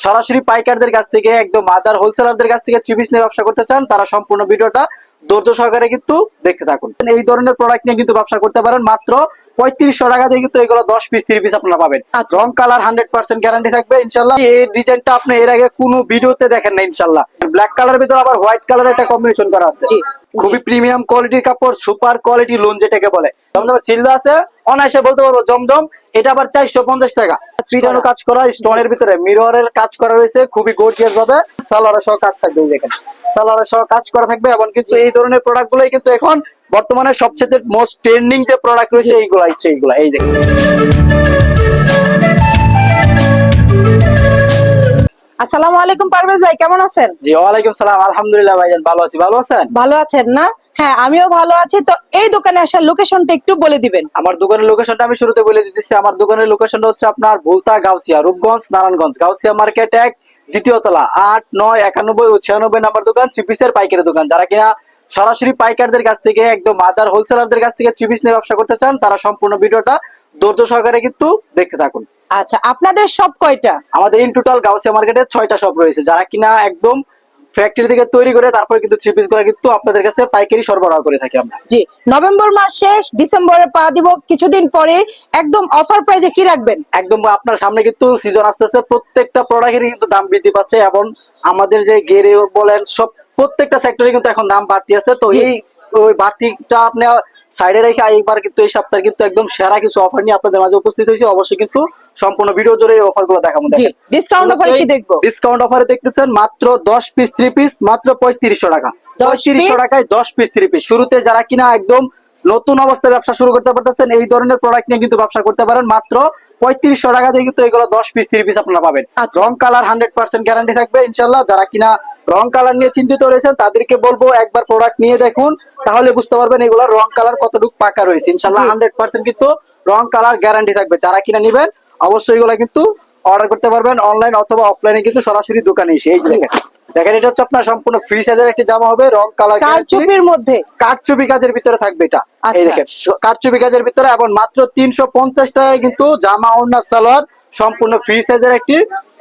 সরাসরি পাইকারদের কাছ থেকে একদম মাদার হোলসেলারদের কাছ থেকে থ্রি পিস নিয়ে ব্যবসা করতে চান তারা সম্পূর্ণ ভিডিওটা ধৈর্য সহকারে কিন্তু দেখতে থাকুন। এই ধরনের প্রোডাক্ট নিয়ে কিন্তু ব্যবসা করতে পারেন মাত্র পঁয়ত্রিশশো টাকা দিয়ে কিন্তু এগুলো দশ পিস তিরিশ পিস আপনারা পাবেন। আচ্ছা। রং কালার হান্ড্রেড পার্সেন্ট গ্যারান্টি থাকবে ইনশাল্লাহ। এই ডিজাইনটা আপনি এর আগে কোনো ভিডিওতে দেখেন না ইনশাল্লাহ। ব্ল্যাক কালার ভিতরে আবার হোয়াইট কালার একটা কম্বিনেশন করা আছে। খুবই প্রিমিয়াম কোয়ালিটির কাপড় সুপার কোয়ালিটি লোন যেটাকে বলে। জমজম সিলদা আছে অনায়াসে বলতে পারব জমজম এটা আবার চারশো পঞ্চাশ টাকা। পিটানো কাজ করা স্টোনের ভিতরে মিররের কাজ করা রয়েছে খুবই গর্জিয়াস ভাবে। সালোয়ারের সহ কাজ থাকবে দেখেন। সালোয়ারের সহ কাজ করা থাকবে এবং কিন্তু এই ধরনের প্রোডাক্ট গুলোই কিন্তু এখন বর্তমানে সবচেয়ে মোস্ট ট্রেন্ডিং যে প্রোডাক্ট রয়েছে এইগুলো হচ্ছে এইগুলো এই দেখেন। আসসালামু আলাইকুম পারভেজ ভাই কেমন আছেন? জি ওয়ালাইকুম সালাম আলহামদুলিল্লাহ ভাইজান ভালো আছি ভালো আছেন? ভালো আছেন না? হ্যাঁ আমিও ভালো আছি। তো এই দোকানে আসার লোকেশনটা একটু বলে দিবেন। আমার দোকানের লোকেশনটা আমি শুরুতে বলে দিতেছি। আমার দোকানের লোকেশনটা হচ্ছে আপনার ভুলতা গাউসিয়া রূপগঞ্জ নারায়ণগঞ্জ। গাউসিয়া মার্কেট এক দ্বিতীয় তলা আট নয় একানব্বই ও ছিয়ানব্বই নাম্বার দোকান থ্রি পিসের পাইকারি দোকান। যারা কিনা সরাসরি পাইকারদের কাছ থেকে একদম মাদার হোলসেলারদের কাছ থেকে থ্রি পিস নিয়ে ব্যবসা করতে চান তারা সম্পূর্ণ ভিডিওটা ধৈর্য সহকারে কিন্তু দেখতে থাকুন। আচ্ছা আপনাদের সব কয়টা? আমাদের ইন টোটাল গাউসিয়া মার্কেটে ছয়টা শপ রয়েছে। যারা কিনা একদম ফ্যাক্টরি থেকে তৈরি করে তারপরে কিন্তু থ্রি পিসগুলো কিন্তু আপনাদের কাছে পাইকারি সরবরাহ করে থাকি আমরা। জি নভেম্বর মাস শেষ ডিসেম্বরে পা দিব কিছুদিন পরে একদম অফার প্রাইজে কি রাখবেন? একদম আপনার সামনে কিন্তু সিজন আসতেছে প্রত্যেকটা প্রোডাক্টের কিন্তু দাম বৃদ্ধি পাচ্ছে এবং আমাদের যে গেরে বলেন সব প্রত্যেকটা সেক্টরে কিন্তু এখন দাম বাড়তি আছে। তো এই ওই বাড়তিটা আপনি সাইডে রেখে একবার কিন্তু এই সপ্তাহে কিন্তু একদম সেরা কিছু অফার নিয়ে আপনাদের মাঝে উপস্থিত হয়েছে। অবশ্যই কিন্তু সম্পূর্ণ ভিডিও জুড়ে এই অফারগুলো দেখাবো। ডিসকাউন্ট অফার কি দেখব? ডিসকাউন্ট অফারে দেখতেছেন মাত্র দশ পিস থ্রি পিস মাত্র পঁয়ত্রিশশো টাকা। 10 পঁয়ত্রিশশো টাকায় দশ পিস থ্রি পিস শুরুতে যারা কিনা একদম নতুন অবস্থায় ব্যবসা শুরু করতে পারতেছেন এই ধরনের প্রোডাক্ট নিয়ে কিন্তু ব্যবসা করতে পারেন। মাত্র পঁয়ত্রিশশো টাকা দিয়ে কিন্তু এগুলো দশ পিস থ্রি পিস আপনারা পাবেন। আচ্ছা। রং কালার হান্ড্রেড পার্সেন্ট গ্যারান্টি থাকবে ইনশাল্লাহ যারা কিনা রং কালার নিয়ে চিন্তিত রয়েছেন তাদেরকে বলব একবার প্রোডাক্ট নিয়ে দেখুন তাহলে বুঝতে পারবেন এগুলোর রং কালার কতটুকু পাকা রয়েছে। ইনশাল্লাহ হান্ড্রেড পার্সেন্ট কিন্তু রং কালার গ্যারান্টি থাকবে। যারা কিনা নিবেন অবশ্যই এগুলো কিন্তু অর্ডার করতে পারবেন অনলাইন অথবা অফলাইনে কিন্তু সরাসরি দোকানে এসে। এই যে দেখেন এটা হচ্ছে আপনার সম্পূর্ণ ফ্রি সাইজের একটি জামা হবে রং কালার কারচুপির মধ্যে? কাঠচুপি কাজের ভিতরে থাকবে এটা। এই আচ্ছা। দেখেন কাঠচুপি কাজের ভিতরে এবং মাত্র তিনশো পঞ্চাশ টাকায় কিন্তু জামা ওড়না সালোয়ার সম্পূর্ণ ফ্রি সাইজের একটি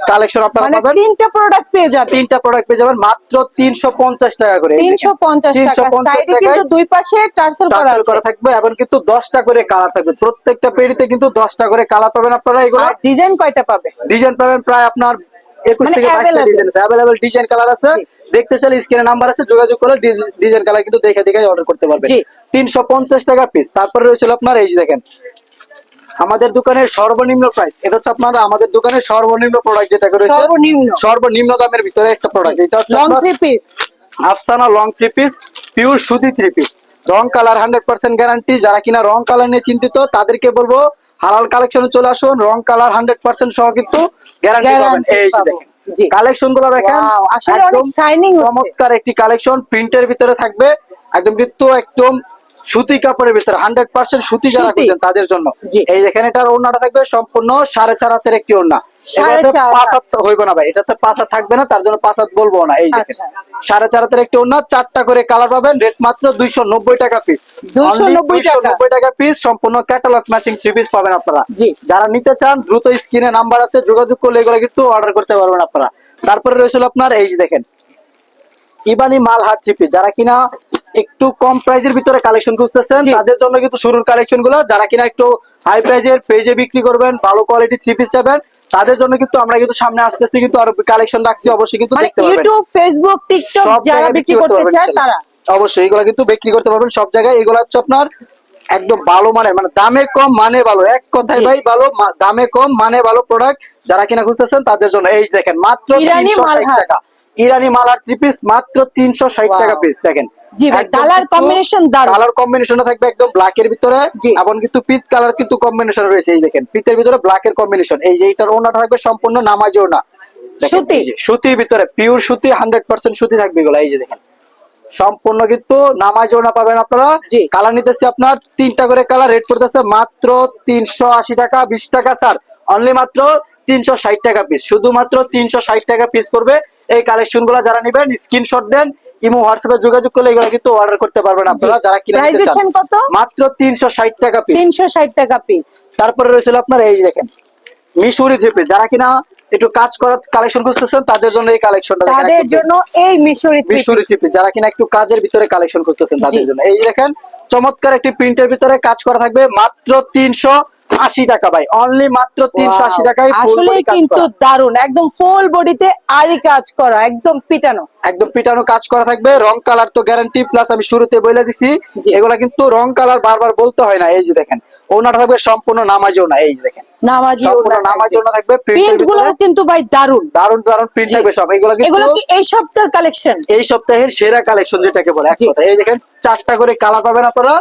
কালেকশন আপনারা মানে পাবেন। তিনটা প্রোডাক্ট পেয়ে যাবেন। তিনটা প্রোডাক্ট পেয়ে যাবেন মাত্র তিনশো পঞ্চাশ টাকা করে। এই দেখেন। তিনশো পঞ্চাশ টাকা। 350 সাইডে কিন্তু দুই পাশে টার্সেল করা আছে। করা থাকবে এবং কিন্তু দশটা করে কালার থাকবে। প্রত্যেকটা পেড়িতে কিন্তু দশটা করে কালার পাবেন আপনারা এগুলো। ডিজাইন কয়টা পাবে? ডিজাইন পাবেন প্রায় আপনার একুশ মানে থেকে বাইশটা ডিজাইন আছে। অ্যাভেলেবল ডিজাইন কালার আছে। দেখতে চাইলে স্ক্রিনে নাম্বার আছে যোগাযোগ করলে ডিজাইন কালার কিন্তু দেখে দেখে অর্ডার করতে পারবেন। তিনশো পঞ্চাশ টাকা পিস তারপরে রয়েছিল আপনার এই যে দেখেন আমাদের দোকানের সর্বনিম্ন প্রাইস এটা হচ্ছে আপনার আমাদের দোকানের সর্বনিম্ন প্রোডাক্ট যেটা রয়েছে সর্বনিম্ন। সর্বনিম্ন দামের ভিতরে একটা প্রোডাক্ট এটা হচ্ছে long three piece Afsana long three piece pure সুতি থ্রি পিস রং কালার হান্ড্রেড পার্সেন্ট গ্যারান্টি যারা কিনা রং কালার নিয়ে চিন্তিত তাদেরকে বলব হালাল কালেকশনে চলে আসুন রং কালার হান্ড্রেড পার্সেন্ট সহ কিন্তু গ্যারান্টি পাবেন। এই যে দেখেন কালেকশনগুলো দেখেন। চমৎকার একটি কালেকশন প্রিন্টের ভিতরে থাকবে একদম কিন্তু একদম সুতি কাপড়ের ভিতরে হান্ড্রেড পার্সেন্ট সুতি যারা। খুঁজছেন তাদের জন্য। এই দেখেন এটার ওড়নাটা থাকবে সম্পূর্ণ সাড়ে চার হাতের একটি ওড়না। হাত। হাত হইবে না ভাই এটাতে পাঁচ হাত থাকবে না তার জন্য পাঁচ বলব না। এই আচ্ছা। সাড়ে চার হাতের একটি ওড়না চারটা করে কালার পাবেন রেট মাত্র দুইশো নব্বই টাকা পিস 290 নব্বই টাকা। পিস সম্পূর্ণ ক্যাটালগ ম্যাচিং থ্রি পিস পাবেন আপনারা। যারা নিতে চান দ্রুত স্ক্রিনে নাম্বার আছে যোগাযোগ করলে এগুলো কিন্তু অর্ডার করতে পারবেন আপনারা। তারপরে রয়েছিল আপনার এই দেখেন ইবানি মাল হাট থ্রি পিস যারা কিনা একটু কম প্রাইজের ভিতরে কালেকশন খুঁজতেছেন তাদের জন্য কিন্তু শুরুর কালেকশনগুলো যারা কিনা একটু হাই প্রাইজের পেজে বিক্রি করবেন ভালো কোয়ালিটি থ্রি পিস চাবেন তাদের জন্য কিন্তু আমরা কিন্তু সামনে আস্তে আস্তে কিন্তু আরও কালেকশন রাখছি অবশ্যই কিন্তু মানে দেখতে পারবেন ইউটিউব ফেসবুক টিকটক যারা বিক্রি করতে পারবেন চায় তারা। অবশ্যই এগুলো কিন্তু বিক্রি করতে পারবেন সব জায়গায়। এগুলো হচ্ছে আপনার একদম ভালো মানের মানে দামে কম মানে ভালো। এক কথায় ভাই ভালো দামে কম মানে ভালো প্রোডাক্ট যারা কিনা খুঁজতেছেন তাদের জন্য। এই দেখেন মাত্র 360 টাকা। ইরানি মালার থ্রি পিস মাত্র তিনশো ষাট টাকা পিস দেখেন। জি ভাই, colour combination দারুণ। কালার কম্বিনেশন থাকবে একদম ব্ল্যাক এর ভিতরে এবং কিন্তু পিত কালার কিন্তু কম্বিনেশন রয়েছে এই দেখেন। পিতের ভিতরে ব্ল্যাক এর কম্বিনেশন এই যে এটার ওনাটা থাকবে সম্পূর্ণ নামাজ ওনা সুতি। সুতির ভিতরে পিওর সুতি হান্ড্রেড পার্সেন্ট সুতি থাকবে এগুলো এই যে দেখেন। সম্পূর্ণ কিন্তু নামাজ ওনা পাবেন আপনারা। কালার নিতেছি আপনার তিনটা করে কালার রেট পড়তেছে মাত্র তিনশো আশি টাকা বিশ টাকা স্যার অনলি মাত্র তিনশো ষাট টাকা পিস শুধুমাত্র তিনশো ষাট টাকা পিস করবে। এই কালেকশনগুলো যারা নিবেন স্ক্রিনশট দেন ইমো হোয়াটসঅ্যাপে যোগাযোগ করলে এগুলো কিন্তু অর্ডার করতে পারবেন আপনারা যারা কিনে প্রাইস নিতে দিচ্ছেন চান কত? মাত্র তিনশো ষাট টাকা পিস তিনশো ষাট টাকা পিস তারপরে রয়েছিল আপনার এই দেখেন মিশরি জিপে যারা কিনা একটু কাজ করার কালেকশন খুঁজতেছেন তাদের জন্য এই কালেকশনটা দেখেন তাদের জন্য এই মিশরি থ্রি মিশরি চিপি যারা কিনা একটু কাজের ভিতরে কালেকশন করতেছেন তাদের জন্য। এই দেখেন চমৎকার একটি প্রিন্টের ভিতরে কাজ করা থাকবে। মাত্র তিনশো আশি টাকা ভাই। অনলি মাত্র তিনশো আশি টাকায় আসলে কিন্তু দারুণ একদম ফুল বডিতে আরি কাজ করা একদম পিটানো। একদম পিটানো কাজ করা থাকবে। রং কালার তো গ্যারান্টি প্লাস আমি শুরুতে বলে দিছি। এগুলা কিন্তু রং কালার বারবার বলতে হয় না। এই যে দেখেন ওনাটা থাকবে সম্পূর্ণ নামাজি ওনা এই যে দেখেন নামাজি সম্পূর্ণ নামাজি ওনা থাকবে প্রিন্টগুলো কিন্তু ভাই দারুণ দারুণ দারুণ প্রিন্ট থাকবে সব। এগুলো এগুলো কি এই সপ্তাহের কালেকশন এই সপ্তাহের সেরা কালেকশন যেটাকে বলে এক কথা এই দেখেন চারটা করে কালার পাবেন আপনারা।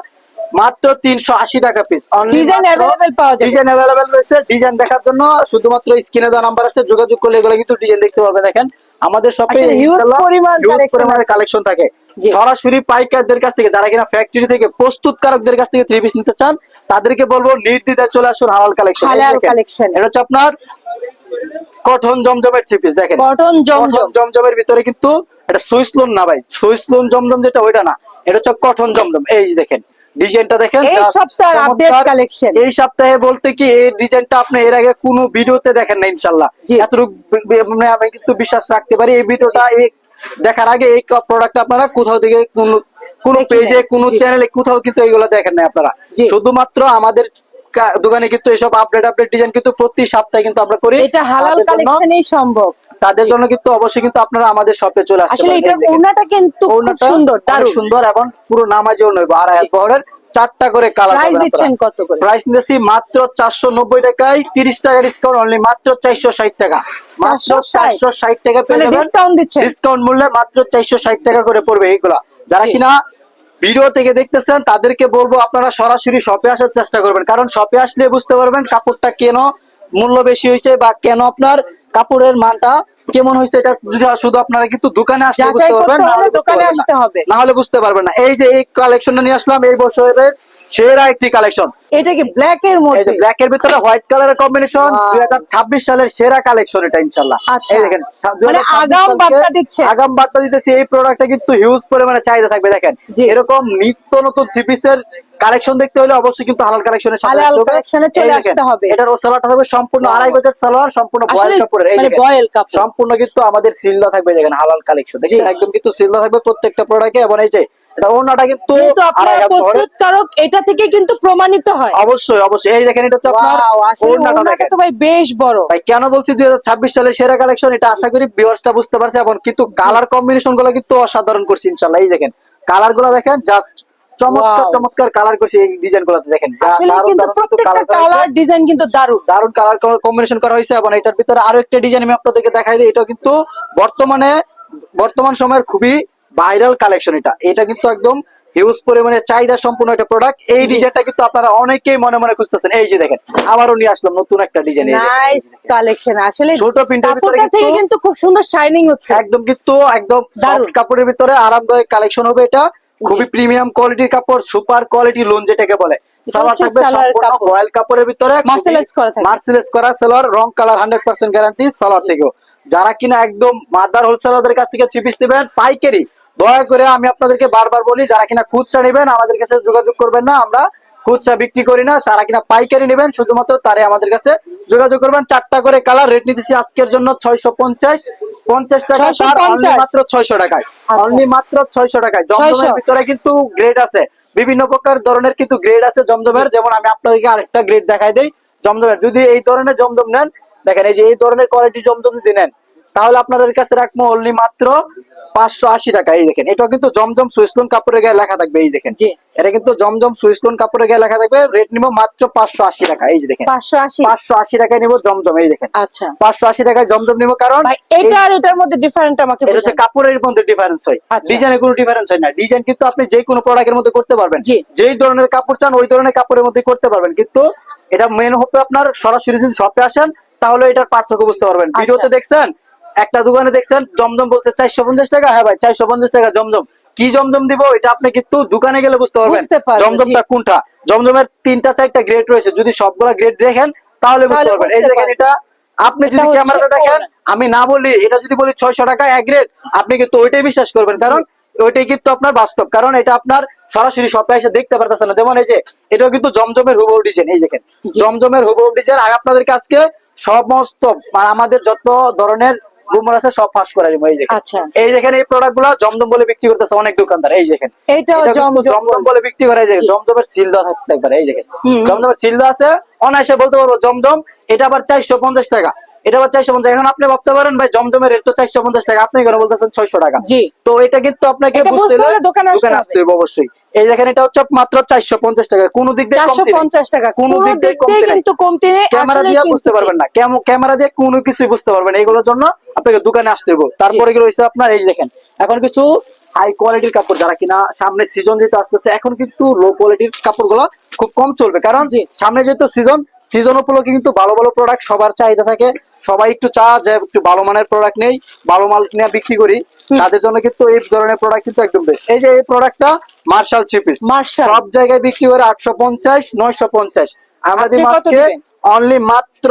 মাত্র তিনশো আশি টাকা পিস ডিজাইন অ্যাভেলেবেল পাওয়া যাবে। ডিজাইন অ্যাভেলেবেল রয়েছে। ডিজাইন দেখার জন্য শুধুমাত্র স্ক্রিনে দেওয়া নাম্বার আছে যোগাযোগ করলে এগুলো কিন্তু ডিজাইন দেখতে পারবে। দেখেন আমাদের শপে আসলে huge পরিমাণ পরিমাণের কালেকশন থাকে। সরাসরি পাইকারদের কাছ থেকে যারা কিনা ফ্যাক্টরি থেকে প্রস্তুতকারকদের কাছ থেকে থ্রি পিস নিতে চান তাদেরকে বলব নির্দ্বিধায় চলে আসুন হালাল কালেকশন হালাল collection। এটা হচ্ছে আপনার কঠন জমজমের থ্রি পিস দেখেন কটন জমজম। জমজমের ভিতরে কিন্তু এটা সুইস লোন না ভাই সুইস লোন জমজম যেটা ওইটা না। এটা হচ্ছে কটন জমজম। এই দেখেন ডিজাইনটা দেখেন এই সপ্তাহের আপডেট কালেকশন এই সপ্তাহে বলতে কি এই ডিজাইনটা আপনি এর আগে কোনো ভিডিওতে দেখেন না ইনশাআল্লাহ। এতটুকু মানে আমি কিন্তু বিশ্বাস রাখতে পারি এই ভিডিওটা এই দেখার আগে এই প্রোডাক্ট আপনারা কোথাও থেকে কোন কোন পেজে। কোন। চ্যানেলে কোথাও কিন্তু এগুলো দেখেন না আপনারা শুধুমাত্র আমাদের দোকানে কিন্তু এসব আপডেট আপডেট ডিজাইন কিন্তু প্রতি সপ্তাহে কিন্তু আমরা করি। এটা হালাল কালেকশনেই সম্ভব। তাদের জন্য কিন্তু অবশ্যই কিন্তু আপনারা আমাদের শপে চলে আসতে আসলে। এটার ওড়নাটা কিন্তু খুব সুন্দর দারুণ সুন্দর এবং পুরো নামাজেও নইব আর এক বহরের চারটা করে কালার প্রাইস দিচ্ছেন কত করে? প্রাইস নিতেছি মাত্র চারশো নব্বই টাকায় তিরিশ টাকা ডিসকাউন্ট অনলি মাত্র চারশো ষাট টাকা। মাত্র 460 ষাট? টাকা পেয়ে মানে যাবেন। ডিসকাউন্ট দিচ্ছেন? ডিসকাউন্ট মূল্যে মাত্র চারশো ষাট টাকা করে পড়বে এইগুলা। যারা কিনা ভিডিও থেকে দেখতেছেন তাদেরকে বলব আপনারা সরাসরি শপে আসার চেষ্টা করবেন। কারণ শপে আসলে বুঝতে পারবেন কাপড়টা কেন মূল্য বেশি হয়েছে বা কেন আপনার কাপড়ের মানটা কেমন হয়েছে এটা শুধু আপনারা কিন্তু দোকানে আসতে বুঝতে পারবেন না। হলে বুঝতে পারবেন না। এই যে এই কালেকশনটা নিয়ে আসলাম এই বছরের সেরা একটি কালেকশন। এটা কি ব্ল্যাক এর মধ্যে? ব্ল্যাক এর ভিতরে হোয়াইট কালারের কম্বিনেশন Wow. দুই হাজার ছাব্বিশ সালের সেরা কালেকশন এটা ইনশাল্লাহ আচ্ছা। এই দেখেন মানে আগাম বার্তা দিচ্ছে। আগাম বার্তা দিতেছি এই প্রোডাক্টটা কিন্তু হিউজ পরিমাণে চাহিদা থাকবে দেখেন। এরকম নিত্য নতুন থ্রি পিসের কালেকশন দেখতে হলে অবশ্যই কিন্তু হালাল কালেকশনের সাথে হালাল এ চলে আসতে হবে। এটার সালোয়ারটা থাকবে সম্পূর্ণ আড়াই গজের সালোয়ার সম্পূর্ণ বয়েল কাপড়ের এই মানে বয়েল কাপড়। সম্পূর্ণ কিন্তু আমাদের সিলদা থাকবে দেখেন হালাল কালেকশন দেখেন একদম কিন্তু সিলদা থাকবে প্রত্যেকটা প্রোডাক্টে এবং এই যে এটা ওনাটা কিন্তু। প্রস্তুতকারক এটা থেকে কিন্তু প্রমাণিত হয়। অবশ্যই অবশ্যই। এই দেখেন এটা হচ্ছে আপনার তো ভাই বেশ বড়। ভাই কেন বলছি দুই হাজার ছাব্বিশ সালের সেরা কালেকশন এটা আশা করি ভিউয়ার্সটা বুঝতে পারছে এবং কিন্তু কালার কম্বিনেশনগুলো কিন্তু অসাধারণ করছি এই দেখেন কালারগুলো দেখেন জাস্ট চমৎকার চমৎকার কালার করছি এই ডিজাইন গুলোতে দেখেন কালার। ডিজাইন কিন্তু দারুণ দারুণ। কালার কম্বিনেশন করা হয়েছে এবং এটার ভিতরে আরও একটা ডিজাইন আমি আপনাদেরকে দেখাই দিই। এটাও কিন্তু বর্তমানে বর্তমান সময়ের খুবই ভাইরাল কালেকশন এটা। এটা কিন্তু একদম হিউজ পরিমাণে চাহিদা সম্পূর্ণ একটা প্রোডাক্ট এই ডিজাইনটা কিন্তু আপনারা অনেকেই মনে মনে খুঁজতেছেন। এই যে দেখেন আবারও নিয়ে আসলাম নতুন একটা ডিজাইন নাইস কালেকশন আসলে ছোট প্রিন্টের ভিতরে থেকে কিন্তু খুব সুন্দর শাইনিং হচ্ছে। একদম কিন্তু একদম সফট কাপড়ের ভিতরে আরামদায়ক কালেকশন হবে এটা। খুবই প্রিমিয়াম কোয়ালিটির কাপড় সুপার কোয়ালিটি লোন যেটাকে বলে। সালোয়ার কাপড়ের ভিতরে। করা সালোয়ার রং colour hundred percent guarantee salwar থেকেও। যারা কিনা একদম মাদার হোলসেলারদের কাছ থেকে থ্রি পিস নেবেন পাইকারি দয়া করে আমি আপনাদেরকে বারবার বলি যারা কিনা খুচরা নেবেন আমাদের কাছে যোগাযোগ করবেন না। আমরা খুচরা বিক্রি করি না যারা কিনা পাইকারি নেবেন শুধুমাত্র তারে আমাদের কাছে যোগাযোগ করবেন। চারটা করে কালার রেট নিতেছি আজকের জন্য ছয়শো পঞ্চাশ। পঞ্চাশ টাকা মাত্র ছয়শো টাকায়। অনলি মাত্র ছয়শো টাকায়। জমজমের ভিতরে কিন্তু গ্রেড আছে। বিভিন্ন প্রকার ধরনের কিন্তু গ্রেড আছে জমজমের। যেমন আমি আপনাদেরকে আরেকটা গ্রেড দেখাই দিই জমজমের। যদি এই ধরনের জমজম নেন দেখেন এই যে এই ধরনের কোয়ালিটি জমজম যদি নেন তাহলে আপনাদের কাছে রাখব অনলি মাত্র পাঁচশো আশি টাকা এই দেখেন। এটা কিন্তু জমজম সুইসলুন কাপড়ের গায়ে লেখা থাকবে এই দেখেন। এটা কিন্তু জমজম সুইসলুন কাপড়ের গায়ে লেখা থাকবে। রেট নিবো মাত্র পাঁচশো আশি টাকা এই যে দেখেন। পাঁচশো আশি। পাঁচশো আশি টাকায় নিবো জমজম এই দেখেন। আচ্ছা। পাঁচশো আশি টাকায় জমজম নিবো কারণ এটা আর এটার মধ্যে ডিফারেন্ট আমাকে এটা হচ্ছে কাপড়ের মধ্যে ডিফারেন্স হয়। আচ্ছা। ডিজাইনে কোনো ডিফারেন্স হয় না। ডিজাইন কিন্তু আপনি যে কোনো প্রোডাক্টের মধ্যে করতে পারবেন। যেই ধরনের কাপড় চান ওই ধরনের কাপড়ের মধ্যে করতে পারবেন। কিন্তু এটা মেন হবে আপনার সরাসরি যদি শপে আসেন তাহলে এটার পার্থক্য বুঝতে পারবেন। আচ্ছা। ভিডিওতে দেখছেন? একটা দোকানে দেখছেন জমজম বলছে চারশো পঞ্চাশ টাকা। হ্যাঁ ভাই চারশো পঞ্চাশ টাকা জমজম। কি জমজম দিব এটা আপনি কিন্তু দোকানে গেলে বুঝতে পারবেন। জমজমটা কোনটা? জমজমের তিনটা চারটা গ্রেড রয়েছে। যদি সবগুলা গ্রেড দেখেন তাহলে বুঝতে পারবেন। এই দেখেন এটা আপনি যদি হচ্ছে ক্যামেরাতে দেখেন আমি না বলি এটা যদি বলি ছয়শো টাকা এক গ্রেড আপনি কিন্তু ওইটাই বিশ্বাস করবেন। কারণ ওইটাই কিন্তু আপনার বাস্তব। কারণ এটা আপনার সরাসরি শপে এসে দেখতে পারতেছেন না। যেমন এই যে এটাও কিন্তু জমজমের হুবহু ডিজাইন এই দেখেন জমজমের হুবহু ডিজাইন আমি আপনাদেরকে আজকে সমস্ত মানে আমাদের যত ধরনের গুমর আছে সব ফাঁস করে দিব এই দেখেন। আচ্ছা। এই দেখেন এই প্রোডাক্টগুলো জমদম বলে বিক্রি করতেছে অনেক দোকানদার এই দেখেন। এইটাও বলে বিক্রি করে দেখেন সিল দেওয়া থাকতে একবার এই দেখেন। জমদমের জমজমের সিল দেওয়া আছে অনায়াসে বলতে পারব জমজম এটা আবার চারশো পঞ্চাশ টাকা। এটা আবার চারশো পঞ্চাশ। এখন আপনি ভাবতে পারেন ভাই জমজমের রেট তো চারশো পঞ্চাশ টাকা। আপনি কেন বলতেছেন ছয়শো টাকা? তো এটা কিন্তু আপনাকে বুঝতে হলে দোকানে আসতে হবে। অবশ্যই। এই দেখেন এটা হচ্ছে মাত্র চারশো পঞ্চাশ টাকা। কোনো দিক দিয়ে চারশো পঞ্চাশ টাকা। কোনো দিক দিয়ে। কিন্তু কমতি নেই ক্যামেরা দিয়ে বুঝতে পারবেন না। কেমন ক্যামেরা দিয়ে কোনো কিছু বুঝতে পারবেন। এগুলোর জন্য আপনাকে দোকানে আসতে হবে। তারপরে কি রয়েছে আপনার? এই দেখেন। এখন কিছু হাই কোয়ালিটির কাপড় যারা কিনা সামনে সিজন যেহেতু আসতেছে এখন কিন্তু লো কোয়ালিটির কাপড়গুলো খুব কম চলবে। কারণ সামনে যেহেতু সিজন সিজন উপলক্ষে কিন্তু ভালো ভালো প্রোডাক্ট সবার চাহিদা থাকে। সবাই একটু চা যে একটু ভালো মানের প্রোডাক্ট নেই ভালো মাল কিনে বিক্রি করি। তাদের জন্য কিন্তু এই ধরনের প্রোডাক্ট কিন্তু একদম বেস্ট এই যে এই প্রোডাক্টটা মার্শাল চিপিস Marshall। সব জায়গায় বিক্রি করে আটশো পঞ্চাশ নয়শো পঞ্চাশ। আমরা দিই অনলি মাত্র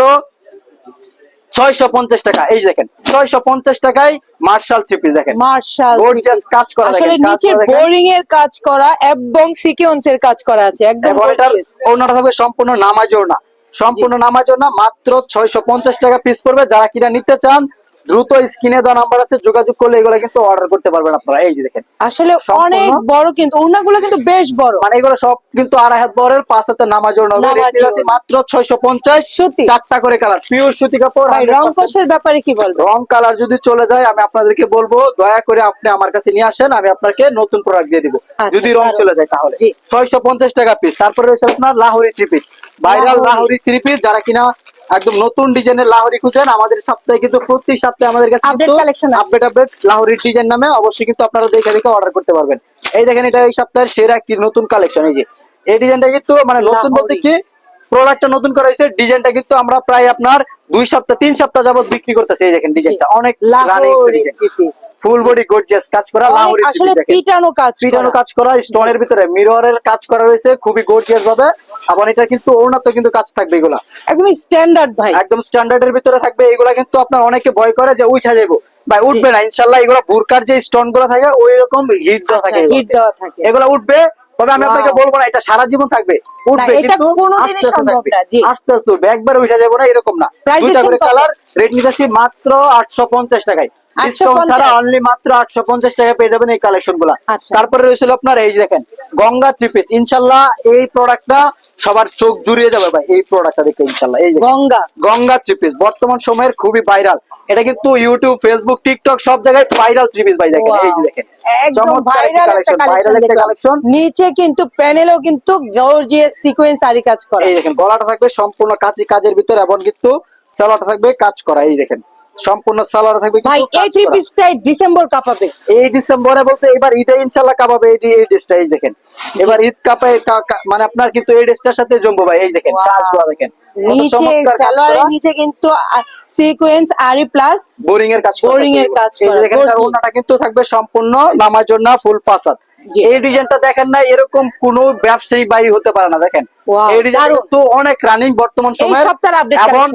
ছয়শো পঞ্চাশ টাকা। এই দেখেন ছয়শো পঞ্চাশ টাকায় মার্শাল দেখেন। মার্শাল গর্জিয়াস কাজ করা আসলে নিচে বোরিং এর কাজ করা এবং সিকোয়েন্স এর কাজ করা আছে একদম এটার ওনাটা থাকবে সম্পূর্ণ নামাজ না সম্পূর্ণ নামাজও না মাত্র ছয়শো পঞ্চাশ টাকা পিস পড়বে। যারা কিনা নিতে চান দ্রুত স্ক্রিনে দেওয়া নাম্বার আছে যোগাযোগ করলে এগুলো কিন্তু অর্ডার করতে পারবেন আপনারা। এই যে দেখেন আসলে অনেক বড় কিন্তু ওড়নাগুলো কিন্তু বেশ বড়। মানে এগুলো সব কিন্তু আড়াই হাত বরের পাঁচ হাতে নামাজও না মাত্র ছয়শো পঞ্চাশ। সুতি। চারটা করে কালার পিওর সুতি কাপড় রং কষের ব্যাপারে কি বলব রং কালার যদি চলে যায় আমি আপনাদেরকে বলব দয়া করে আপনি আমার কাছে নিয়ে আসেন আমি আপনাকে নতুন প্রোডাক্ট দিয়ে দিব। আচ্ছা, যদি রং চলে যায় তাহলে। জি। ছয়শো পঞ্চাশ টাকা পিস তারপরে রয়েছে আপনার Lahori three piece viral Lahori. Lahori three piece যারা কিনা একদম নতুন ডিজাইনের লাহোরি খুঁজেন। আমাদের সপ্তাহে কিন্তু প্রতি সপ্তাহে আমাদের কাছে update collection update update Lahori design নামে অবশ্যই কিন্তু আপনারা দেখে দেখে অর্ডার করতে পারবেন। এই দেখেন এটা এই সপ্তাহের সেরা কি নতুন কালেকশন এই যে এই ডিজাইনটা কিন্তু মানে নতুন বলতে। কি? প্রোডাক্টটা নতুন করা হয়েছে। ডিজাইনটা কিন্তু আমরা প্রায় আপনার দুই সপ্তাহ তিন সপ্তাহ যাবত বিক্রি করতেছে এই দেখেন ডিজাইনটা অনেক ফুল বডি গর্জিয়াস কাজ করা লাহোরি আসলে পিটানো কাজ পিটানো কাজ করা স্টোনের ভিতরে মিররের কাজ করা রয়েছে খুবই গর্জিয়াস ভাবে। আবার এটা কিন্তু ওনার কিন্তু কাজ থাকবে এগুলা। একদম স্ট্যান্ডার্ড ভাই। একদম স্ট্যান্ডার্ডের ভিতরে থাকবে এগুলা কিন্তু আপনার অনেকে ভয় করে যে উঠা যাব ভাই উঠবে না ইনশাল্লাহ এগুলো বুরকার যে স্টোনগুলো থাকে ওই রকম হিট। দেওয়া থাকে। এগুলো উঠবে তবে আমি আপনাকে বলব না এটা সারা জীবন থাকবে। উঠবে কিন্তু আস্তে আস্তে থাকবে। না, আস্তে আস্তে উঠবে একবার উঠে যাব না এরকম না। Price দুইটা করে কালার রেডমি মাত্র আটশো পঞ্চাশ টাকায়। ডিসকাউন্ট ছাড়া অনলি মাত্র আটশো পঞ্চাশ টাকা পেয়ে যাবেন এই আচ্ছা। তারপরে রয়েছিল আপনার এই দেখেন গঙ্গা থ্রি পিস ইনশাল্লাহ এই প্রোডাক্টটা সবার চোখ জুড়িয়ে যাবে ভাই এই প্রোডাক্টটা দেখে ইনশাল্লাহ। এই গঙ্গা। গঙ্গা থ্রি পিস বর্তমান সময়ের খুবই ভাইরাল এটা কিন্তু ইউটিউব ফেসবুক টিকটক সব জায়গায় ভাইরাল থ্রি পিস ভাই দেখেন এই যে দেখেন। একদম ভাইরাল একটা কালেকশন। নিচে কিন্তু প্যানেলও কিন্তু গর্জিয়াস সিকোয়েন্স আরি কাজ করা। এই দেখেন গলাটা থাকবে সম্পূর্ণ কাঁচি কাজের ভিতরে এবং কিন্তু সালোয়ারটা থাকবে কাজ করা এই দেখেন। সম্পূর্ণ সালোয়ার থাকবে ভাই এই কাজ থ্রি পিসটাই ডিসেম্বর কাঁপাবে। এই ডিসেম্বরে বলতে এবার ঈদে এই এই ড্রেসটা এই দেখেন। এবার ঈদ কাপে মানে আপনার কিন্তু এই ড্রেসটার সাথে জমবো ভাই এই দেখেন কাজগুলো দেখেন। নিচে সালোয়ারের নিচে কিন্তু সিকোয়েন্স আরি প্লাস বোরিং এর কাজ থাকবে। এর কাজ এই দেখেন gorgeous। ওড়নাটা কিন্তু থাকবে সম্পূর্ণ নামার জন্য ফুল পাসাদ জি। এই ডিজাইনটা দেখেন না এরকম কোন ব্যবসায়ী বাই হতে পারে না দেখেন। এই ডিজাইন। কিন্তু অনেক রানিং বর্তমান সময়ে এবং collection।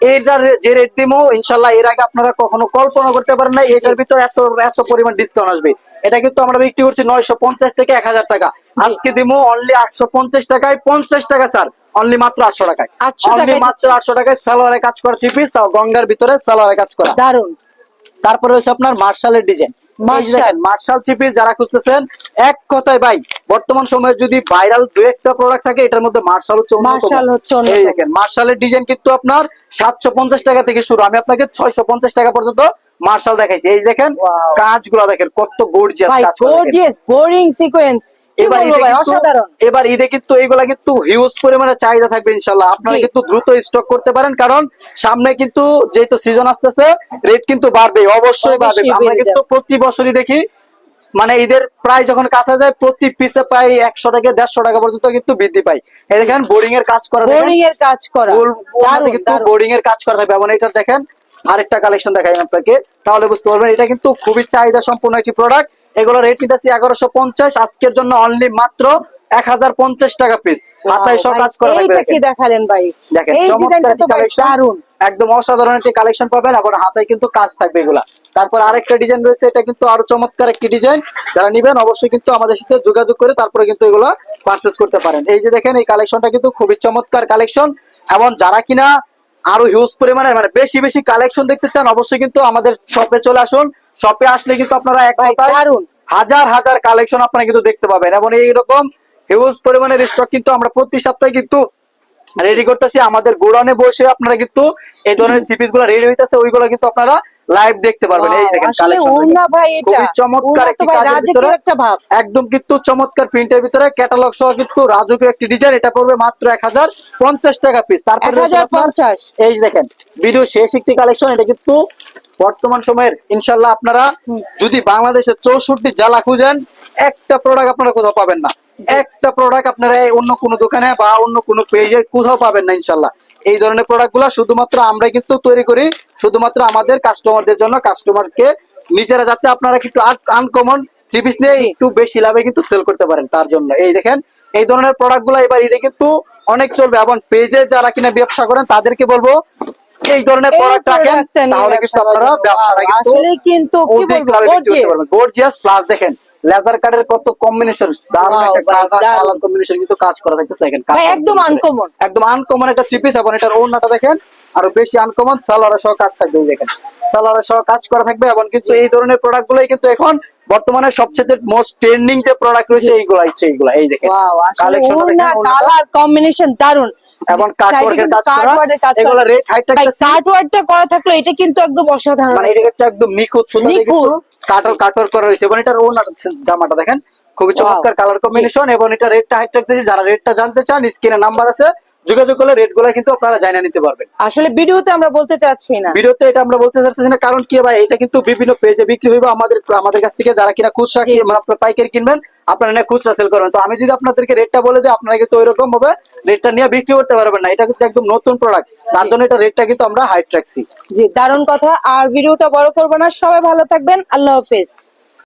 এটার যে রেট দিমো ইনশাল্লাহ এর আগে আপনারা কখনো কল্পনা করতে পারেন না এটার ভিতরে এত এত পরিমাণ ডিসকাউন্ট আসবে। এটা কিন্তু আমরা বিক্রি করছি নয়শো পঞ্চাশ থেকে এক হাজার টাকা। আজকে দিবো অনলি আটশো পঞ্চাশ টাকায় পঞ্চাশ টাকা স্যার অনলি মাত্র আটশো টাকায়। 800 অনলি মাত্র আটশো টাকায় সালোয়ারে কাজ করা থ্রি পিস তাও গঙ্গার ভিতরে সালোয়ারে কাজ করা। দারুণ তারপরে হচ্ছে আপনার মার্শালের ডিজাইন মার্শাল। চিপি যারা খুঁজতেছেন এক কথায় ভাই বর্তমান সময়ে যদি ভাইরাল দু একটা প্রোডাক্ট থাকে এটার মধ্যে মার্শাল হচ্ছে মার্শাল হচ্ছে এই দেখেন মার্শালের ডিজাইন কিন্তু আপনার সাতশো পঞ্চাশ টাকা থেকে শুরু। আমি আপনাকে ছয়শো পঞ্চাশ টাকা পর্যন্ত মার্শাল দেখাইছি। এই দেখেন. কাজগুলো দেখেন কত গর্জিয়াস কাজ গর্জিয়াস বোরিং সিকোয়েন্স এবার এবার ঈদে কিন্তু এইগুলা কিন্তু হিউজ পরিমাণে চাহিদা থাকবে ইনশাল্লাহ আপনারা কিন্তু দ্রুত স্টক করতে পারেন কারণ সামনে কিন্তু যেহেতু সিজন আসতেছে রেট কিন্তু বাড়বে অবশ্যই বাড়বে। আমরা কিন্তু প্রতি বছরই দেখি মানে ঈদের প্রায় যখন কাছে যায় প্রতি পিসে প্রায় একশো টাকা দেড়শো টাকা পর্যন্ত কিন্তু বৃদ্ধি পায়। এই দেখেন বোরিং এর কাজ করা বোরিং এর কাজ করা। কিন্তু বোর্ডিং এর কাজ করা থাকবে। এবং এটা দেখেন আরেকটা কালেকশন দেখাই আপনাকে। তাহলে বুঝতে পারবেন এটা কিন্তু খুবই চাহিদা সম্পূর্ণ একটি প্রোডাক্ট এগুলো রেট নিতেছি এগারোশো পঞ্চাশ। আজকের জন্য অনলি মাত্র এক হাজার পঞ্চাশ টাকা পিস মাথায় সব কাজ করা থাকবে। দেখালেন ভাই? দেখেন। দারুণ একদম অসাধারণ একটি কালেকশন পাবেন আবার হাতায় কিন্তু কাজ থাকবে এগুলা। তারপর আরেকটা ডিজাইন রয়েছে এটা কিন্তু আরও চমৎকার একটি ডিজাইন যারা নিবেন অবশ্যই কিন্তু আমাদের সাথে যোগাযোগ করে তারপরে কিন্তু এগুলো পারচেস করতে পারেন। এই যে দেখেন এই কালেকশনটা কিন্তু খুবই চমৎকার কালেকশন এবং যারা কিনা আরও হিউজ পরিমাণে মানে বেশি বেশি কালেকশন দেখতে চান অবশ্যই কিন্তু আমাদের শপে চলে আসুন। শপে আসলে কিন্তু আপনারা এক হাজার হাজার কালেকশন আপনারা কিন্তু দেখতে পাবেন। এবং এইরকম হিউজ পরিমাণের স্টক কিন্তু আমরা প্রতি সপ্তাহে কিন্তু রেডি করতেছি। আমাদের গোডাউনে বসে আপনারা কিন্তু এই ধরনের জিপিসগুলো রেডি হইতেছে ওইগুলো কিন্তু আপনারা লাইভ দেখতে পারবেন। এই দেখেন কালেকশন খুবই চমৎকার একটি কাজের ভিতরে একদম কিন্তু চমৎকার প্রিন্টের ভিতরে ক্যাটালগ সহ কিন্তু রাজকীয় একটি ডিজাইন এটা পড়বে মাত্র এক হাজার পঞ্চাশ টাকা পিস তারপরে এই দেখেন ভিডিও শেষ একটি কালেকশন এটা কিন্তু বর্তমান সময়ের ইনশাল্লাহ আপনারা যদি বাংলাদেশের চৌষট্টি জেলা খুঁজেন একটা প্রোডাক্ট আপনারা কোথাও পাবেন না। একটা প্রোডাক্ট আপনারা অন্য কোনো দোকানে বা অন্য কোনো পেজে কোথাও পাবেন না ইনশাল্লাহ। এই ধরনের প্রোডাক্টগুলা শুধুমাত্র আমরা কিন্তু তৈরি করি শুধুমাত্র আমাদের কাস্টমারদের জন্য কাস্টমারকে নিজেরা যাতে আপনারা একটু আনকমন থ্রি পিস নিয়ে একটু বেশি লাভে কিন্তু সেল করতে পারেন তার জন্য। এই দেখেন এই ধরনের প্রোডাক্টগুলা এবার এটা কিন্তু অনেক চলবে এবং পেজে যারা কিনা ব্যবসা করেন তাদেরকে বলব এই ধরনের প্রোডাক্ট রাখেন তাহলে কিন্তু আপনারা ব্যবসাটা আসলে কিন্তু কি বলব, গর্জিয়াস প্লাস দেখেন লেজার কার্ডের কত কম্বিনেশন দারুণ একটা কালার কম্বিনেশন কিন্তু কাজ করা থাকতেছে একদম uncommon। একদম আনকমন একটা এবং এটার ওড়নাটা দেখেন আরও বেশি আনকমন সালোয়ারের সহ কাজ থাকবে দেখেন। সালোয়ারের সহ কাজ করা থাকবে এবং কিন্তু এই ধরনের প্রোডাক্ট গুলোই কিন্তু এখন বর্তমানে সবচেয়ে মোস্ট ট্রেন্ডিং যে প্রোডাক্ট রয়েছে এইগুলো এইগুলো এই দেখেন। ওড়নাটা। কালার কম্বিনেশন দারুণ এবং কাটওয়ার্কের কাজ করা এগুলো রেট হাইট কাটওয়ার্কটা করা থাকল এটা কিন্তু একদম অসাধারণ। মানে এটা হচ্ছে একদম নিখুঁত সুন্দর নিখুঁত। কাটর করা রয়েছে এবং এটার ওনার জামাটা দেখেন? খুবই চমৎকার কালার কম্বিনেশন এবং এটা রেটটা হাইট রাখতেছি যারা রেটটা জানতে চান স্ক্রিনে নাম্বার আছে। যোগাযোগ করলে রেটগুলা কিন্তু আপনারা জানিয়ে নিতে পারবেন। আসলে ভিডিওতে আমরা বলতে চাচ্ছি না। ভিডিওতে এটা আমরা বলতে চাচ্ছি না। কারণ কি ভাই এটা কিন্তু বিভিন্ন পেজে বিক্রি হইবে। আমাদের আমাদের কাছ থেকে যারা কিনা খুচরা। মানে আপনারা পাইকারি কিনবেন আপনারা না খুচরা সেল করবেন। তো আমি যদি আপনাদেরকে রেটটা বলে দিই আপনারা কিন্তু ওইরকম ভাবে রেটটা নিয়ে বিক্রি করতে পারবেন না। এটা কিন্তু একদম নতুন প্রোডাক্ট তার জন্য এটা রেটটা কিন্তু আমরা হাইট রাখছি জি দারুণ কথা। আর ভিডিওটা বড় করব না। সবাই ভালো থাকবেন। আল্লাহ হাফেজ।